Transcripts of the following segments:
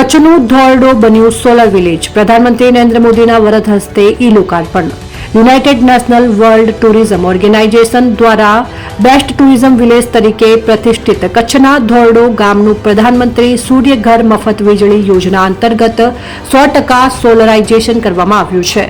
કચ્છનું ધોરડો બન્યું solar village. પ્રધાનમંત્રી નરેન્દ્ર મોદીના વરદ હસ્તે ઈ લોકાર્પણ. United National World Tourism Organization દ્વારા બેસ્ટ ટુરિઝમ વિલેજ તરીકે પ્રતિષ્ઠિત કચ્છના ધોરડો ગામનું પ્રધાનમંત્રી સૂર્યઘર મફત વીજળી યોજના અંતર્ગત સો ટકા સોલરાઇઝેશન કરવામાં આવ્યું છે.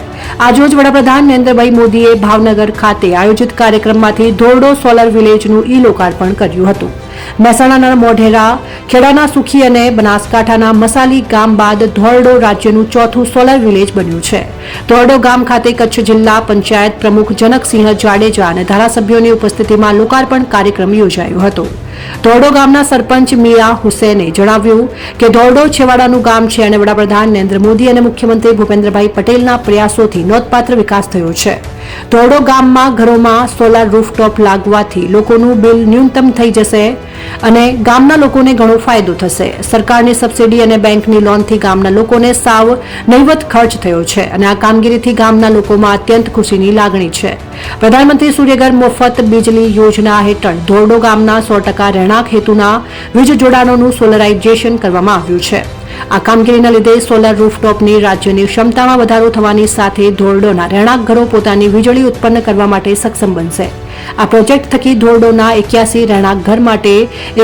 આજરોજ વડાપ્રધાન નરેન્દ્રભાઈ મોદીએ ભાવનગર ખાતે આયોજિત કાર્યક્રમમાંથી ધોરડો સોલર વિલેજનું ઈ લોકાર્પણ કર્યું હતું. મહેસાણાના મોઢેરા, ખેડાના સુખી અને બનાસકાંઠાના મસાલી ગામ બાદ ધોરડો રાજ્યનું ચોથું સોલર વિલેજ બન્યું છે. ધોરડો ગામ ખાતે કચ્છ જિલ્લા પંચાયત પ્રમુખ જનકસિંહ જાડેજા અને ધારાસભ્યોની ઉપસ્થિતિમાં લોકાર્પણ કાર્યક્રમ યોજાયો હતો. ધોરડો ગામના સરપંચ મિયા હુસેને જણાવ્યું કે ધોરડો છેવાડાનું ગામ છે અને વડાપ્રધાન નરેન્દ્ર મોદી અને મુખ્યમંત્રી ભૂપેન્દ્રભાઈ પટેલના પ્રયાસોથી નોંધપાત્ર વિકાસ થયો છે. ધોરડો ગામમાં ઘરોમાં સોલાર રૂફટોપ લાગવાથી લોકોનું બિલ ન્યૂનતમ થઈ જશે. અને ગામના લોકોને ઘણો ફાયદો થશે. સરકારની સબસિડી અને બેંકની લોનથી ગામના લોકોને સાવ નહીવત ખર્ચ થયો છે અને આ કામગીરીથી ગામના લોકોમાં અત્યંત ખુશીની લાગણી છે. પ્રધાનમંત્રી સૂર્યઘર મફત વીજળી યોજના હેઠળ ધોરડો ગામના સો ટકા રહેણાંક હેતુના વીજ જોડાણોનું સોલરાઇઝેશન કરવામાં આવ્યું છે. આ કામગીરીના લીધે સોલર રૂફટોપની રાજ્યની ક્ષમતામાં વધારો થવાની સાથે ધોરડોના રહેણાંક ઘરો પોતાની વીજળી ઉત્પન્ન કરવા માટે સક્ષમ બનશે. આ પ્રોજેક્ટ થકી ધોરડોના એક્યાસી રહેણાંક ઘર માટે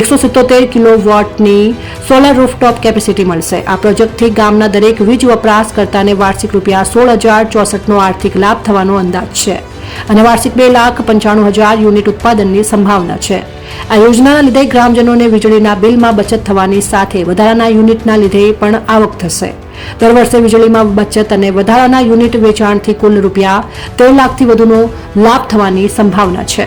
એકસો સિત્તોતેર કિલો વોટની સોલાર રૂફટોપ કેપેસિટી મળશે. આ પ્રોજેક્ટથી ગામના દરેક વીજ વપરાશકર્તાને વાર્ષિક રૂપિયા સોળ હજાર ચોસઠનો આર્થિક લાભ થવાનો અંદાજ છે. અને વાર્ષિક બે લાખ પંચાણું હજાર યુનિટ ઉત્પાદનની સંભાવના છે. આ યોજનાના લીધે ગ્રામજનોને વીજળીના બિલમાં બચત થવાની સાથે વધારાના યુનિટના લીધે પણ આવક થશે. દર વર્ષે વીજળીમાં બચત અને વધારાના યુનિટ વેચાણથી કુલ રૂપિયા તેર લાખથી વધુનો લાભ થવાની સંભાવના છે.